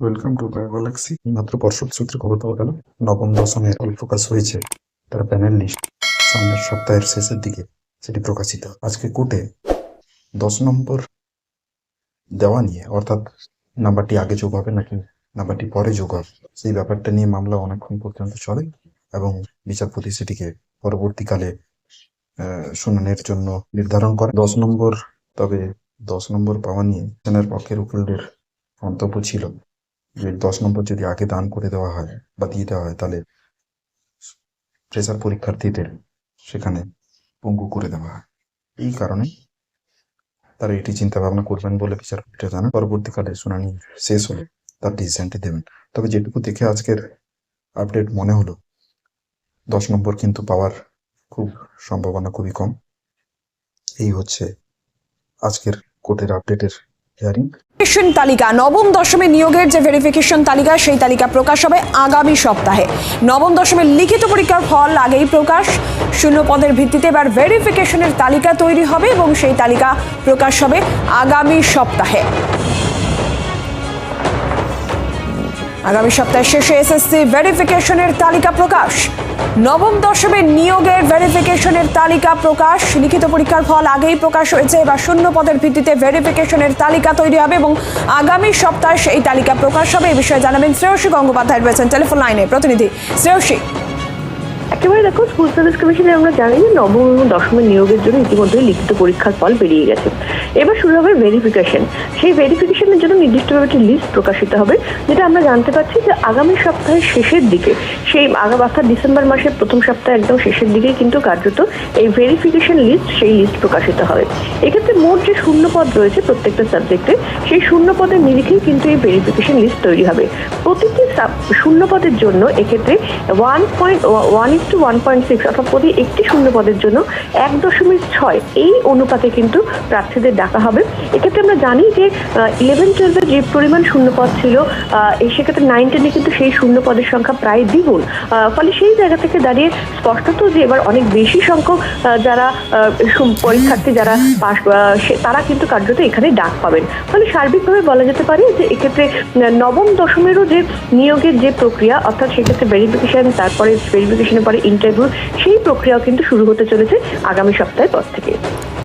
Welcome to বায়োগ্যালাক্সি মাত্র পর্ষদ সূত্রে খবর পাওয়া গেল। নবম দশমে ফল প্রকাশ হয়েছে তার প্যানেল লিস্ট সামনের সপ্তাহের শেষের দিকে, সেটি প্রকাশিত। আজকে কোর্টে দশ নম্বর দেওয়া নিয়ে, অর্থাৎ নাম্বারটি আগে যোগ হবে নাকি নাম্বারটি পরে যোগ হবে, সেই ব্যাপারটা নিয়ে মামলা অনেকক্ষণ পর্যন্ত চলে এবং বিচারপতি সেটিকে পরবর্তীকালে শুনানির জন্য নির্ধারণ করে। দশ নম্বর, তবে দশ নম্বর পাওয়া নিয়ে সেনের পক্ষের উকিলদের মন্তব্য ছিল। দশ নম্বর যদি আগে দান করে দেওয়া হয় বা দিয়ে দেওয়া হয়, তাহলে প্রেসার পরীক্ষার্থীদের সেখানে পঙ্গু করে দেওয়া হয়। এই কারণে তারা এটি চিন্তা ভাবনা করবেন বলে বিচারপতিরা জানান। পরবর্তীকালে শুনানি শেষ হলে তার ডিসিশনটি দেবেন। তবে যেটুকু দেখে আজকের আপডেট মনে হলো, দশ নম্বর কিন্তু পাওয়ার খুব সম্ভাবনা খুবই কম। এই হচ্ছে আজকের কোর্টের আপডেটের হিয়ারিং তালিকা। নবম দশমে নিয়োগের যে ভেরিফিকেশন তালিকা, সেই তালিকা প্রকাশ হবে আগামী সপ্তাহে। নবম দশমের লিখিত পরীক্ষার ফল আগেই প্রকাশ। শূন্য পদের ভিত্তিতে এবার ভেরিফিকেশনের তালিকা তৈরি হবে এবং সেই তালিকা প্রকাশ হবে আগামী সপ্তাহে। আগামী সপ্তাহের শেষে এসএসসি ভেরিফিকেশনের তালিকা প্রকাশ। নবম দশমের নিয়োগের ভেরিফিকেশনের তালিকা প্রকাশ। লিখিত পরীক্ষার ফল আগেই প্রকাশ হয়েছে। এবার শূন্য পদের ভিত্তিতে ভেরিফিকেশনের তালিকা তৈরি হবে এবং আগামী সপ্তাহে সেই তালিকা প্রকাশ হবে। এ বিষয়ে জানাবেন শ্রেয়সী গঙ্গোপাধ্যায়। রয়েছেন টেলিফোন লাইনে প্রতিনিধি। শ্রেয়সী। একেবারে দেখো স্কুল সার্ভিস কমিশনে আমরা জানি যে নবম এবং দশমের নিয়োগের জন্য ইতিমধ্যে লিখিত পরীক্ষার ফল বেরিয়ে গেছে। এবার শুরু হবে ভেরিফিকেশন সেই ভেরিফিকেশনের জন্য নির্দিষ্টভাবে একটি লিস্ট প্রকাশিত হবে, যেটা আমরা জানতে পারছি যে আগামী সপ্তাহের শেষের দিকে, সেই আগামী অর্থাৎ ডিসেম্বর মাসের প্রথম সপ্তাহে একদম শেষের দিকেই কিন্তু কার্যত এই ভেরিফিকেশন লিস্ট সেই লিস্ট প্রকাশিত হবে। এক্ষেত্রে মোট যে শূন্য পদ রয়েছে প্রত্যেকটা সাবজেক্টে সেই শূন্য পদের নিরিখেই কিন্তু এই ভেরিফিকেশন লিস্ট তৈরি হবে। প্রতিটি সাব শূন্য পদের জন্য এক্ষেত্রে one point one is two one point six অর্থাৎ প্রতি একটি শূন্য পদের জন্য এক দশমিক ছয় এই অনুপাতে কিন্তু প্রার্থীদের ডাকা হবে। এক্ষেত্রে আমরা জানি যে ইলেভেন টুয়েলভের যে পরিমাণ শূন্য পদ ছিল সেক্ষেত্রে নাইন টেনে কিন্তু সেই শূন্য পদের সংখ্যা প্রায় দ্বিগুণ। ফলে সেই জায়গা থেকে দাঁড়িয়ে স্পষ্টত যে এবার অনেক বেশি সংখ্যক যারা পরীক্ষার্থী যারা পাশ তারা কিন্তু কার্যত এখানে ডাক পাবেন। ফলে সার্বিকভাবে বলা যেতে পারে যে এক্ষেত্রে নবম দশমেরও যে নিয়োগের যে প্রক্রিয়া, অর্থাৎ সেক্ষেত্রে ভেরিফিকেশন তারপরে ভেরিফিকেশনের পরে ইন্টারভিউ সেই প্রক্রিয়াও কিন্তু শুরু হতে চলেছে আগামী সপ্তাহের পর থেকে।